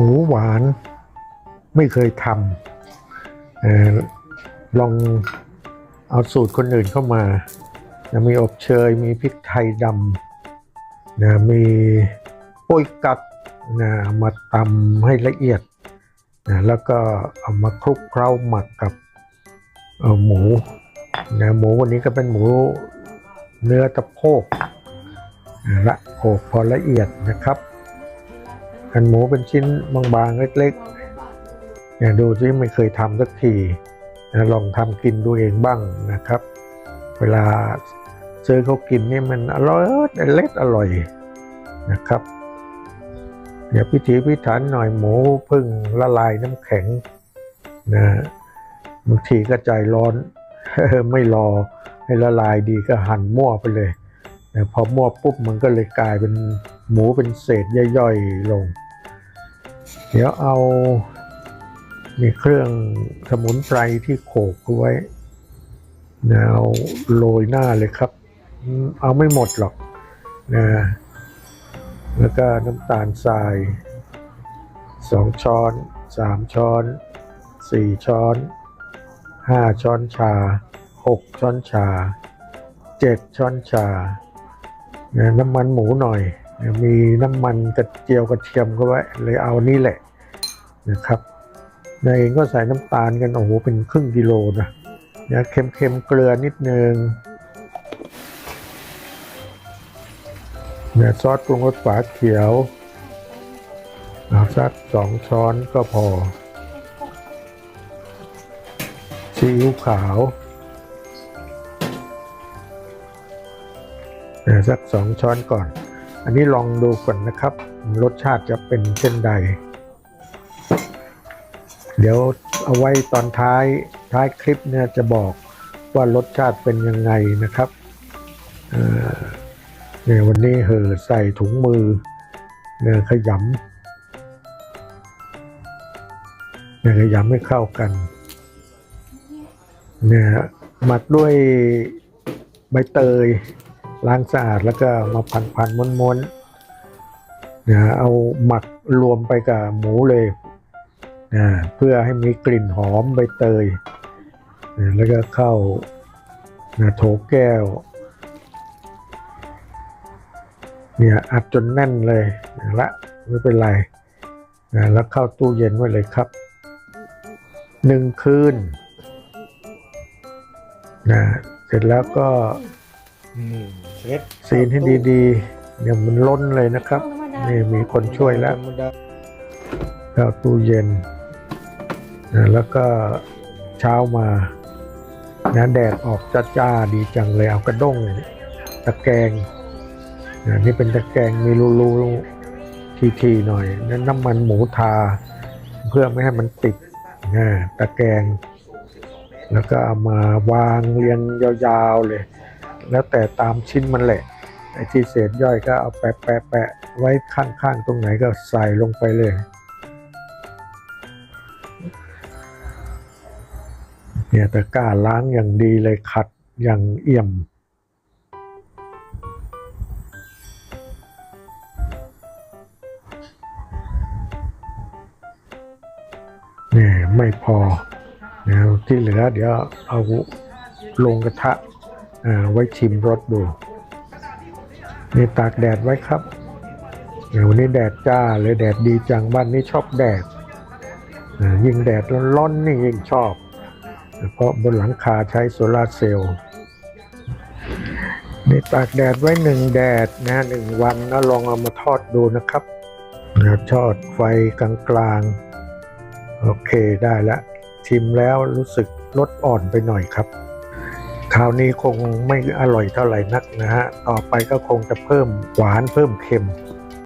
หมูหวานไม่เคยทำออลองเอาสูตรคนอื่นเข้ามานะมีอบเชย มีพริกไทยดำนะมีโป้ยกักนะมาตำให้ละเอียดนะแล้วก็เอามาคลุกเคล้าหมักกับออหมูนะหมูวันนี้ก็เป็นหมูเนื้อตะโพกนะละโขกพอละเอียดนะครับ หั่นหมูเป็นชิ้นบางๆเล็กๆเนี่ยดูซิไม่เคยทำสักทีนะลองทำกินดูเองบ้างนะครับ เวลาซื้อเขากินนี่มันอร่อยเล็ดอร่อยนะครับเดี๋ยวพิถีพิถันหน่อยหมูพึ่งละลายน้ำแข็งนะบางทีก็ใจร้อนไม่รอให้ละลายดีก็หั่นมั่วไปเลยนะพอมั่วปุ๊บมันก็เลยกลายเป็นหมูเป็นเศษย่อยๆลง เดี๋ยวเอา มีเครื่องสมุนไพรที่โขกเอาไว้นะเอาโรยหน้าเลยครับ เอาไม่หมดหรอกนะแล้วก็น้ำตาลทรายสองช้อนสามช้อนสี่ช้อนห้าช้อนชาหกช้อนชาเจ็ดช้อนชาน้ำมันหมูหน่อย มีน้ำมันกระเจียวกระเทียมก็ไว้เลยเอานี่แหละนะครับนายเองก็ใส่น้ำตาลกันโอ้โหเป็นครึ่งกิโลนะเนะเค็มๆเกลือนิดนึงเนี่ยซอสปรุงรสฝาเขียวเอาสักสองช้อนก็พอซีอิ๊วขาวเนี่ยสักสองช้อนก่อน อันนี้ลองดูก่อนนะครับ รสชาติจะเป็นเช่นใด เดี๋ยวเอาไว้ตอนท้ายท้ายคลิปเนี่ยจะบอกว่ารสชาติเป็นยังไงนะครับเนี่ยวันนี้เห่อใส่ถุงมือเนี่ยขยำเนี่ยขยำให้เข้ากันเนี่ยหมักด้วยใบเตย ล้างสะอาดแล้วก็มาพันพันๆม้วนๆนะเอาหมักรวมไปกับหมูเลยนะเพื่อให้มีกลิ่นหอมใบเตยนะแล้วก็เข้านะโถแก้วเนี่ยอัดจนแน่นเลยนะละไม่เป็นไรนะแล้วเข้าตู้เย็นไว้เลยครับหนึ่งคืนนะเสร็จแล้วก็ อืมเช็ดซีนให้ดีๆ เดี๋ยวมันล้นเลยนะครับ นี่มีคนช่วยแล้วธรรมดาเข้าตู้เย็นนะแล้วก็เช้ามานะแดดออกจ้าๆดีจังเลยเอากระด้งตะแกรงนะนี่เป็นตะแกรงมีรูๆทีๆหน่อยนั้นน้ำมันหมูทา เพื่อไม่ให้มันติดนะตะแกรงแล้วก็เอามาวางเรียงยาวๆเลย แล้วแต่ตามชิ้นมันแหละไอ้ที่เศษย่อยก็เอาแปะแปะแปะไว้ข้างๆตรงไหนก็ใส่ลงไปเลยเนี่ยตะกร้าล้างอย่างดีเลยขัดอย่างเอี่ยมเนี่ยไม่พอนะที่เหลือเดี๋ยวเอาลงกระทะ ไว้ชิมรสดูนี่ตากแดดไว้ครับเดี๋ยววันนี้แดดจ้าเลยแดดดีจังบ้านนี้ชอบแดดยิ่งแดดร้อนๆนี่ยิ่งชอบ เพราะบนหลังคาใช้โซลาร์เซลล์นี่ตากแดดไว้หนึ่งแดดนะหนึ่งวันนะลองเอามาทอดดูนะครับนะทอดไฟกลางๆ โอเคได้แล้วชิมแล้วรู้สึกลดอ่อนไปหน่อยครับ คราวนี้คงไม่อร่อยเท่าไหร่นักนะฮะ ต่อไปก็คงจะเพิ่มหวานเพิ่มเค็ม